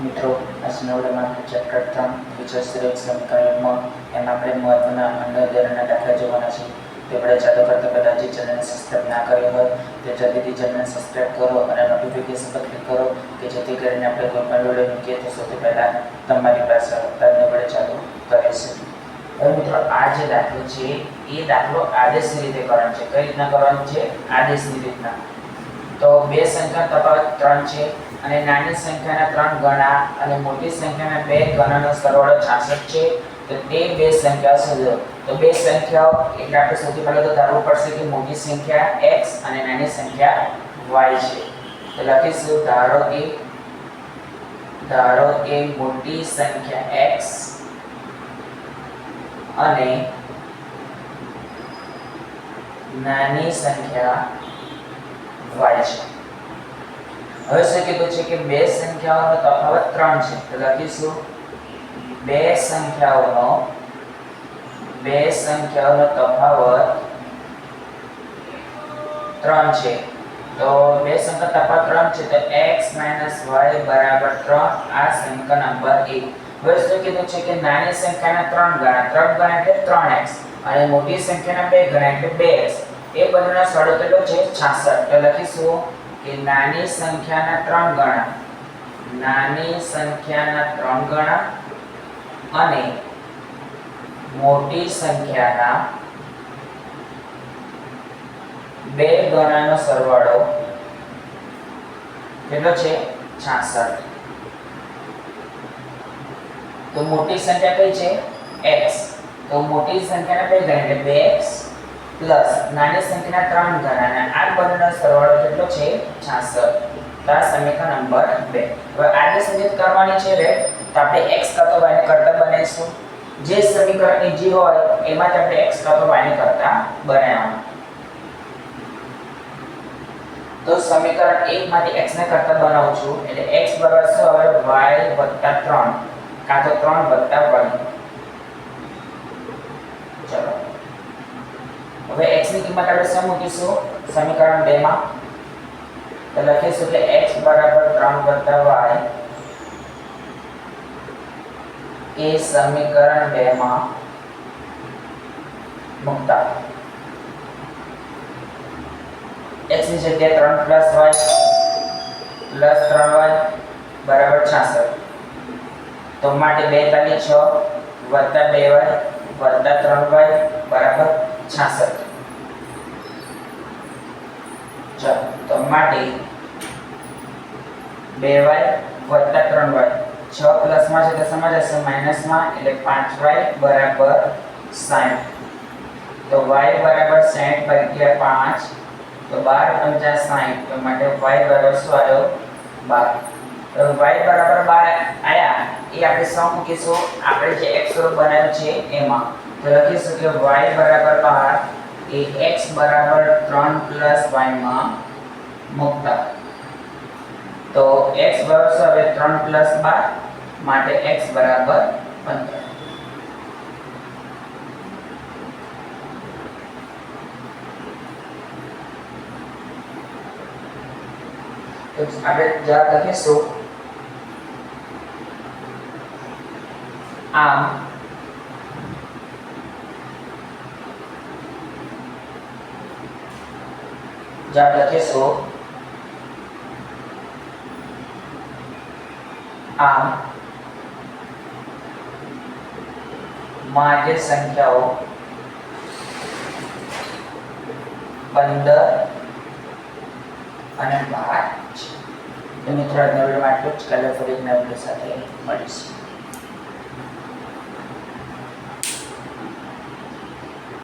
મિત્રો આજના વિડીયોમાં ચેપ્ટર ત્રણ વિચારશ્રેય સંકાયમાં એમાં આપણે મહત્વના અન્ય ઉદાહરણના દાખલા જોવાના છે. તે આપણે ચાલુ કરતા પહેલાં જે ચેનલને સબસ્ક્રાઈબ ના કરી હોય, તે જલ્દીથી ચેનલને સબસ્ક્રાઈબ કરો અને નોટિફિકેશન પર ક્લિક કરો કે જેથી કરીને આપણે કોઈ પણ વીડિયો મૂકીએ તો સૌથી પહેલાં તમારી પાસે અત્યારને આપણે ચાલુ કરીશું હવે મિત્રો, આ જે દાખલો છે, એ દાખલો આદેશની રીતે કરવાનો છે. કઈ રીતના કરવાનો છે? આદેશની રીતના તો બે સંખ્યા તફાવત ત્રણ છે અને નાની સંખ્યાના ત્રણ ગણા અને મોટી સંખ્યાના બે ગણાનો સરવાળો 66 છે. તો તે બે સંખ્યા શોધો તો બે સંખ્યાઓ એટલે આપણે સૌથી પહેલાં તો ધારવું પડશે કે મોટી સંખ્યા x અને નાની સંખ્યા y છે. તો લખીશું, ધારો કે ધારો કે મોટી સંખ્યા x અને નાની સંખ્યા છે. હવે શું કીધું છે કે બે સંખ્યાઓનો તફાવત ત્રણ છે. તો લખીશું. બે સંખ્યાઓનો બે સંખ્યાઓનો તફાવત ત્રણ છે. તો બે સંખ્યા તફાવત ત્રણ છે, તો x y બરાબર ત્રણ, આ સંખ્યા નંબર એક. હવે શું કીધું છે કે નાની સંખ્યાના ત્રણ ગણા ત્રણ ગણા એટલે ત્રણ એક્સ અને મોટી સંખ્યાના બે ગણા એટલે બે એક્સ એ બંનેનો સરવાળો કેટલો છે 66 તો લખીશું કે નાની સંખ્યાના ત્રણ ગણા. નાની સંખ્યાના ત્રણ ગણા અને મોટી સંખ્યાના બે ગણાનો સરવાળો કેટલો છે? 66 તો મોટી સંખ્યા કઈ છે? x તો મોટી સંખ્યાના બે ગણા એટલે 2x પ્લસ નાની સંખ્યાના ત્રણ ઘણાના આ બંનેનો સરવાળો કેટલો છે? 66 તો આ સમીકરણ નંબર 2 હવે આને નિયત કરવાની છે રે તો આપણે x કાતો y ને કરતા બનાવીશું. જે સમીકરણ ઈજી હોય, એમાં જ આપણે x કરતો y ને કરતા બનાવવાનું. તો સમીકરણ 1 માંથી x ને કરતા બનાવું છું. એટલે x બરાબર શું હવે y 3 કાં તો 3 વત્તા 1 ચલો હવે x ની કિંમત આપણે શું મૂકીશું? સમીકરણ 2 માં. તો લખીશું કે x બરાબર 3 વત્તા y એ સમીકરણ 2 માં મૂકતા. x ની જગ્યાએ 3 પ્લસ y પ્લસ 3y બરાબર 66 તો માટે 2 તાલી 6 વત્તા 2y વત્તા 3y બરાબર 66 ચાલો માટે 2y વત્તા 3y 6 પ્લસમાં છે તો સમજ હશે માઇનસમાં એટલે 5y બરાબર સાઠ તો વાય બરાબર સાઠ ભાગ્યા પાંચ, તો બાર પંચા સાઠ તો માટે વાય બરાબર શું આવ્યો? બાર. તો વાય બરાબર બાર આયા. એ આપણે શું મૂકીશું? આપણે જે એક્સ સ્વરૂપ બનાવ્યું છે એમાં. તો લખીશું કે વાય બરાબર 12 એ એક્સ બરાબર 3 y માં મૂકતા. તો x બરાબર શું હવે 3 12 માટે x બરાબર 15 તો આપણે જવાબ લખીશું. આમ જવાબ લખીશું. આમ માન્ય સંખ્યાઓ પંદર અને બાર છે તો મિત્રો આજના વિડીયોમાં આટલું જ કાલે ફરી નવા વીડિયો સાથે મળીશું